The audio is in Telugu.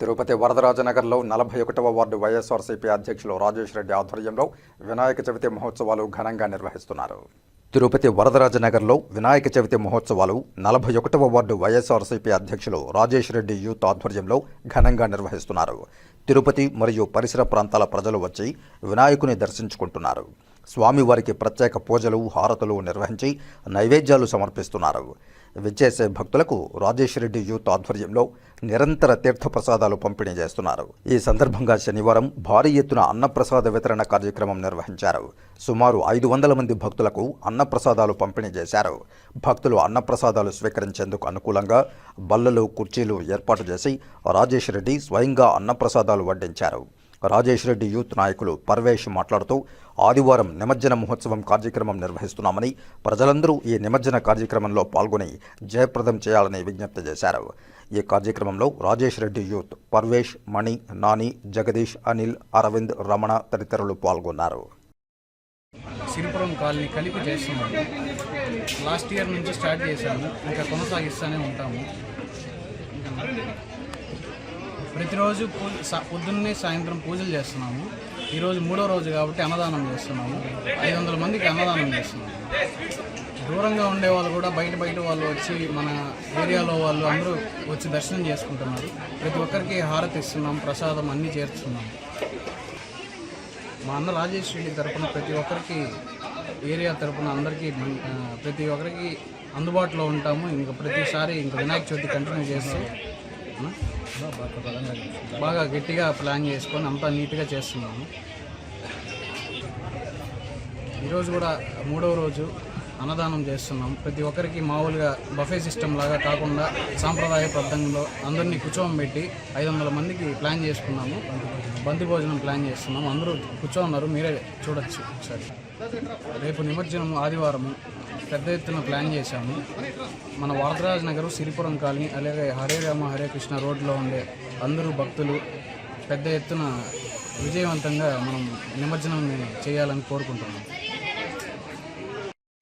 తిరుపతి వరదరాజనగర్లో నలభై ఒకటవ వార్డు వైఎస్ఆర్సీపీ అధ్యక్షులు రాజేష్ రెడ్డి ఆధ్వర్యంలో వినాయక చవితి మహోత్సవాలు ఘనంగా నిర్వహిస్తున్నారు. తిరుపతి వరదరాజనగర్లో వినాయక చవితి మహోత్సవాలు నలభై ఒకటవ వార్డు వైఎస్ఆర్సీపీ అధ్యక్షులు రాజేష్ రెడ్డి యూత్ ఆధ్వర్యంలో ఘనంగా నిర్వహిస్తున్నారు. తిరుపతి మరియు పరిసర ప్రాంతాల ప్రజలు వచ్చి వినాయకుని దర్శించుకుంటున్నారు. స్వామివారికి ప్రత్యేక పూజలు హారతులు నిర్వహించి నైవేద్యాలు సమర్పిస్తున్నారు. విచ్చేసే భక్తులకు రాజేష్ రెడ్డి యూత్ ఆధ్వర్యంలో నిరంతర తీర్థప్రసాదాలు పంపిణీ చేస్తున్నారు. ఈ సందర్భంగా శనివారం భారీ ఎత్తున అన్నప్రసాద వితరణ కార్యక్రమం నిర్వహించారు. సుమారు ఐదు వందల మంది భక్తులకు అన్నప్రసాదాలు పంపిణీ చేశారు. భక్తులు అన్నప్రసాదాలు స్వీకరించేందుకు అనుకూలంగా బల్లలు కుర్చీలు ఏర్పాటు చేసి రాజేష్ రెడ్డి స్వయంగా అన్నప్రసాదాలు వడ్డించారు. రాజేష్ రెడ్డి యూత్ నాయకులు పర్వేష్ మాట్లాడుతూ ఆదివారం నిమజ్జన మహోత్సవం కార్యక్రమం నిర్వహిస్తున్నామని ప్రజలందరూ ఈ నిమజ్జన కార్యక్రమంలో పాల్గొని జయప్రదం చేయాలని విజ్ఞప్తి చేశారు. ఈ కార్యక్రమంలో రాజేష్ రెడ్డి యూత్ పర్వేష్ మణి నాని జగదీష్ అనిల్ అరవింద్ రమణ తదితరులు పాల్గొన్నారు. సిరిపురం కాలనీ కలిపి చేస్తున్నాము లాస్ట్ ఇయర్ నుంచి స్టార్ట్ చేశాము. ఇంకా కొనసాగిస్తూనే ఉంటాము. ప్రతిరోజు పూజ పొద్దున్నే సాయంత్రం పూజలు చేస్తున్నాము. ఈరోజు మూడో రోజు కాబట్టి అన్నదానం చేస్తున్నాము. ఐదు వందల మందికి అన్నదానం చేస్తున్నాము. దూరంగా ఉండే వాళ్ళు కూడా బయట బయట వాళ్ళు వచ్చి మన ఏరియాలో వాళ్ళు అందరూ వచ్చి దర్శనం చేసుకుంటున్నారు. ప్రతి ఒక్కరికి హారతి ఇస్తున్నాం ప్రసాదం అన్నీ చేర్చున్నాం మా అన్న రాజేష్ రెడ్డి తరపున ప్రతి ఒక్కరికి ఏరియా తరపున అందరికీ ప్రతి ఒక్కరికి అందుబాటులో ఉంటాము. ఇంకా ప్రతిసారి ఇంకా వినాయక చవితి కంటిన్యూ చేస్తూ. ఆ, బాగా గట్టిగా ప్లాన్ చేసుకొని అంతా నీట్గా చేస్తున్నాము. ఈరోజు కూడా మూడవ రోజు అన్నదానం చేస్తున్నాం. ప్రతి ఒక్కరికి మామూలుగా బఫే సిస్టమ్ లాగా కాకుండా సాంప్రదాయ పద్ధతిలో అందరినీ కూర్చోబెట్టి ఐదు వందల మందికి ప్లాన్ చేసుకున్నాము. బంతి భోజనం ప్లాన్ చేస్తున్నాము అందరూ కూర్చోన్నారు. మీరే చూడొచ్చు ఒకసారి. రేపు నిమజ్జనం ఆదివారము. పెద్ద ఎత్తున ప్లాన్ చేశాము. మన వరదరాజ్ నగర్ సిరిపురం కాలనీ అలాగే హరే రామ హరే కృష్ణ రోడ్లో ఉండే అందరూ భక్తులు పెద్ద ఎత్తున విజయవంతంగా మనం నిమజ్జనం చేయాలని కోరుకుంటున్నాం.